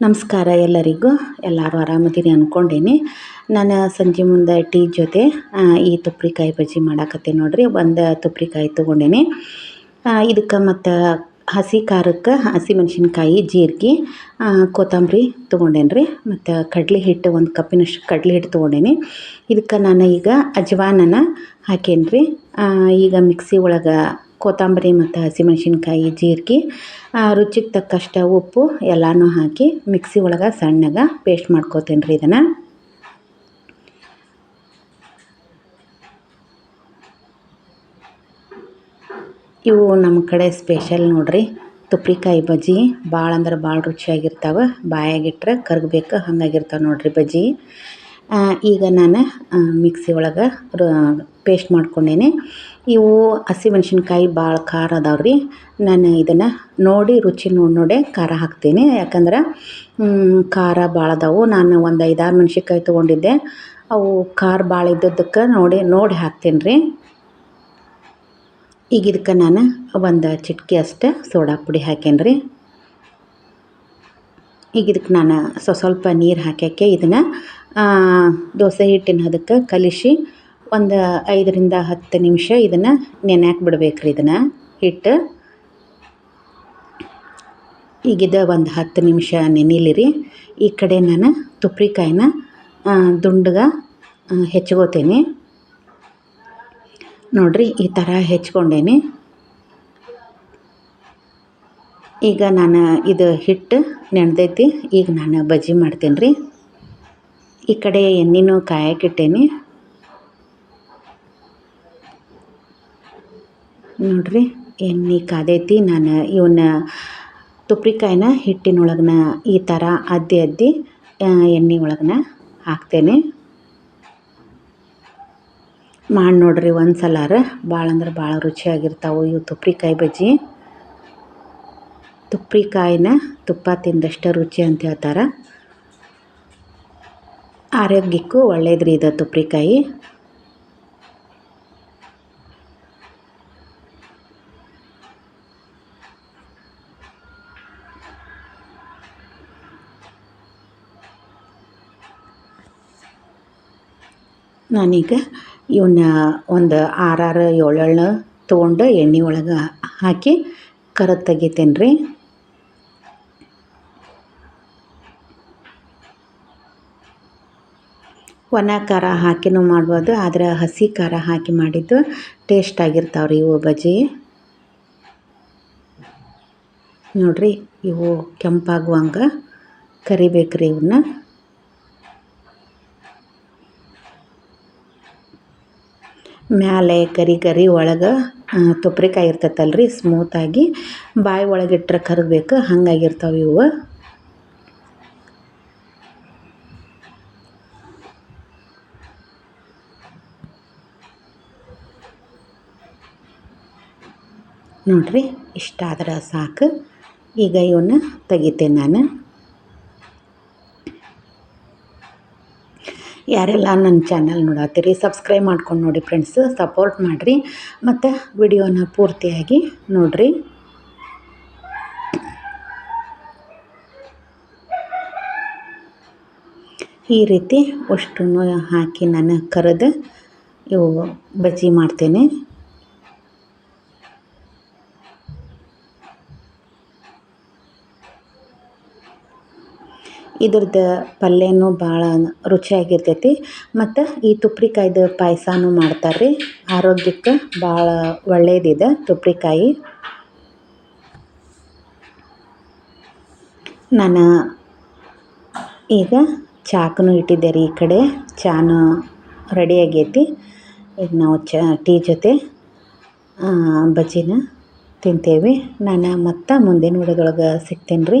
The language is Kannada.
ನಮಸ್ಕಾರ ಎಲ್ಲರಿಗೂ. ಎಲ್ಲರೂ ಆರಾಮದೀರಿ ಅಂದ್ಕೊಂಡೇನಿ ನಾನು ಸಂಜೆ ಮುಂದೆ ಟೀ ಜೊತೆ ಈ ತುಪ್ರಿಕಾಯಿ ಬಜ್ಜಿ ಮಾಡಾಕತ್ತೆ ನೋಡಿರಿ. ಒಂದು ತುಪ್ರಿಕಾಯಿ ತೊಗೊಂಡೀನಿ. ಇದಕ್ಕೆ ಮತ್ತು ಹಸಿ ಖಾರಕ್ಕೆ ಹಸಿಮೆಣ್ಸಿನ್ಕಾಯಿ ಜೀರಿಗೆ ಕೊತ್ತಂಬರಿ ತೊಗೊಂಡೇನಿ ರೀ ಮತ್ತು ಕಡಲೆ ಹಿಟ್ಟು, ಒಂದು ಕಪ್ಪಿನಷ್ಟು ಕಡಲೆ ಹಿಟ್ಟು ತೊಗೊಂಡೇನಿ. ಇದಕ್ಕೆ ನಾನು ಈಗ ಅಜ್ವಾನನ ಹಾಕೇನಿ ರೀ ಈಗ ಮಿಕ್ಸಿ ಒಳಗೆ ಕೊತ್ತಂಬರಿ ಮತ್ತು ಹಸಿಮೆಣ್ಸಿನ್ಕಾಯಿ, ಜೀರಿಗೆ ರುಚಿಗೆ ತಕ್ಕಷ್ಟು ಉಪ್ಪು ಎಲ್ಲನೂ ಹಾಕಿ ಮಿಕ್ಸಿ ಒಳಗೆ ಸಣ್ಣಗೆ ಪೇಸ್ಟ್ ಮಾಡ್ಕೋತೀನಿ ರೀ ಇದನ್ನು. ಇವು ನಮ್ಮ ಕಡೆ ಸ್ಪೆಷಲ್ ನೋಡಿರಿ. ತುಪ್ರಿಕಾಯಿ ಬಜ್ಜಿ ಭಾಳ ಅಂದ್ರೆ ಭಾಳ ರುಚಿಯಾಗಿರ್ತಾವೆ. ಬಾಯಾಗಿಟ್ರೆ ಕರಗಬೇಕು ಹಂಗಾಗಿರ್ತಾವೆ ನೋಡಿರಿ ಬಜ್ಜಿ. ಈಗ ನಾನು ಮಿಕ್ಸಿ ಒಳಗೆ ಪೇಸ್ಟ್ ಮಾಡ್ಕೊಂಡೇನೆ. ಇವು ಹಸಿಮೆಣ್ಸಿನ್ಕಾಯಿ ಭಾಳ ಖಾರ ಅದಾವ್ರಿ. ನಾನು ಇದನ್ನು ನೋಡಿ ರುಚಿ ನೋಡಿ ನೋಡಿ ಖಾರ ಹಾಕ್ತೀನಿ. ಯಾಕಂದ್ರೆ ಖಾರ ಭಾಳ ಅದಾವು. ನಾನು ಒಂದು ಐದಾರು ಮೆಣ್ಸಿನ್ಕಾಯಿ ತೊಗೊಂಡಿದ್ದೆ. ಅವು ಖಾರ ಭಾಳ ಇದ್ದದ್ದಕ್ಕೆ ನೋಡಿ ನೋಡಿ ಹಾಕ್ತೀನಿ ರೀ ಈಗ ಇದಕ್ಕೆ ನಾನು ಒಂದು ಚಿಟ್ಕಿ ಅಷ್ಟೇ ಸೋಡಾ ಪುಡಿ ಹಾಕೇನಿ ರೀ ಈಗ ಇದಕ್ಕೆ ನಾನು ಸ್ವ ಸ್ವಲ್ಪ ನೀರು ಹಾಕ್ಯಾಕೆ ಇದನ್ನು ದೋಸೆ ಹಿಟ್ಟಿನ ಅದಕ್ಕೆ ಕಲಿಸಿ ಒಂದು ಐದರಿಂದ ಹತ್ತು ನಿಮಿಷ ಇದನ್ನು ನೆನೆಯಾಕೆ ಬಿಡ್ಬೇಕು ರೀ ಇದನ್ನು. ಹಿಟ್ಟು. ಈಗಿದ ಒಂದು ಹತ್ತು ನಿಮಿಷ ನೆನೀಲಿರಿ. ಈ ಕಡೆ ನಾನು ತುಪ್ರಿಕಾಯಿನ ದುಂಡಗೆ ಹೆಚ್ಕೋತೀನಿ. ನೋಡಿರಿ ಈ ಥರ ಹೆಚ್ಕೊಂಡೇನಿ. ಈಗ ನಾನು ಇದು ಹಿಟ್ಟು ನೆನೆದೈತಿ. ಈಗ ನಾನು ಬಜ್ಜಿ ಮಾಡ್ತೇನೆ ರೀ ಈ ಕಡೆ ಎಣ್ಣೆನೂ ಕಾಯಕ್ಕಿಟ್ಟೇನಿ ನೋಡಿರಿ, ಎಣ್ಣೆ ಕಾದೈತಿ. ನಾನು ಇವನ್ನ ತುಪ್ರಿಕಾಯಿನ ಹಿಟ್ಟಿನೊಳಗನ ಈ ಥರ ಅದ್ದಿ ಅದ್ದಿ ಎಣ್ಣೆ ಒಳಗನ ಹಾಕ್ತೇನೆ. ಮಾಡಿ ನೋಡ್ರಿ ಒಂದು ಸಲಾರ ಭಾಳ ಅಂದ್ರೆ ಭಾಳ ರುಚಿಯಾಗಿರ್ತಾವೆ ಇವು ತುಪ್ರಿಕಾಯಿ ಬಜ್ಜಿ. ತುಪ್ರಿಕಾಯಿನ ತುಪ್ಪ ತಿಂದಷ್ಟು ರುಚಿ ಅಂತ ಹೇಳ್ತಾರೆ. ಆರೋಗ್ಯಕ್ಕೂ ಒಳ್ಳೇದು ರೀ ಇದು ತುಪ್ರಿಕಾಯಿ. ನಾನೀಗ ಇವನ್ನ ಒಂದು ಆರಾರು ಏಳೇಳು ತೊಗೊಂಡು ಎಣ್ಣೆ ಒಳಗೆ ಹಾಕಿ ಕರ ತೆಗಿತೇನೆ ರೀ ಒಣ ಖಾರ ಹಾಕಿನೂ ಮಾಡ್ಬೋದು, ಆದರೆ ಹಸಿ ಖಾರ ಹಾಕಿ ಮಾಡಿದ್ದು ಟೇಸ್ಟ್ ಆಗಿರ್ತಾವೆ ರೀ ಇವು ಬಜ್ಜಿ. ನೋಡಿರಿ ಇವು ಕೆಂಪಾಗುವಂಗೆ ಕರಿಬೇಕು ರೀ ಇವನ್ನ ಮ್ಯಾಲೆ ಕರಿ ಕರಿ ಒಳಗೆ ತುಪ್ರಿಕಾಯಿ ಇರ್ತೈತಲ್ಲ ರೀ ಸ್ಮೂತಾಗಿ ಬಾಯಿ ಒಳಗೆ ಇಟ್ಟರೆ ಕರಗಬೇಕು, ಹಂಗಾಗಿರ್ತಾವೆ ಇವು. ನೋಡ್ರಿ ಇಷ್ಟ ಆದ್ರೆ ಸಾಕು, ಈಗ ಇವನ್ನ ತೆಗಿತೇನೆ ನಾನು. ಯಾರೆಲ್ಲ ನನ್ನ ಚಾನಲ್ ನೋಡತ್ತೀರಿ ಸಬ್ಸ್ಕ್ರೈಬ್ ಮಾಡ್ಕೊಂಡು ನೋಡಿ ಫ್ರೆಂಡ್ಸ್ ಸಪೋರ್ಟ್ ಮಾಡಿರಿ. ಮತ್ತು ವಿಡಿಯೋನ ಪೂರ್ತಿಯಾಗಿ ನೋಡಿರಿ. ಈ ರೀತಿ ಅಷ್ಟು ಹಾಕಿ ನಾನು ಕರೆದು ಇವು ಬಜ್ಜಿ ಮಾಡ್ತೇನೆ. ಇದ್ರದ್ದು ಪಲ್ಯನೂ ಭಾಳ ರುಚಿಯಾಗಿರ್ತೈತಿ. ಮತ್ತು ಈ ತುಪ್ರಿಕಾಯ್ದು ಪಾಯಸನೂ ಮಾಡ್ತಾರೆ ರೀ ಆರೋಗ್ಯಕ್ಕೆ ಭಾಳ ಒಳ್ಳೇದಿದೆ ತುಪ್ರಿಕಾಯಿ. ನಾನು ಈಗ ಚಾಕನೂ ಇಟ್ಟಿದ್ದೆ ರೀ ಈ ಕಡೆ. ಚಾನು ರೆಡಿ ಆಗೈತಿ. ಈಗ ನಾವು ಚ ಟೀ ಜೊತೆ ಬಜ್ಜಿನ ತಿಂತೇವೆ. ನಾನು ಮತ್ತೆ ಮುಂದಿನ ವಿಡಿಯೋದೊಳಗೆ ಸಿಗ್ತೇನೆ ರೀ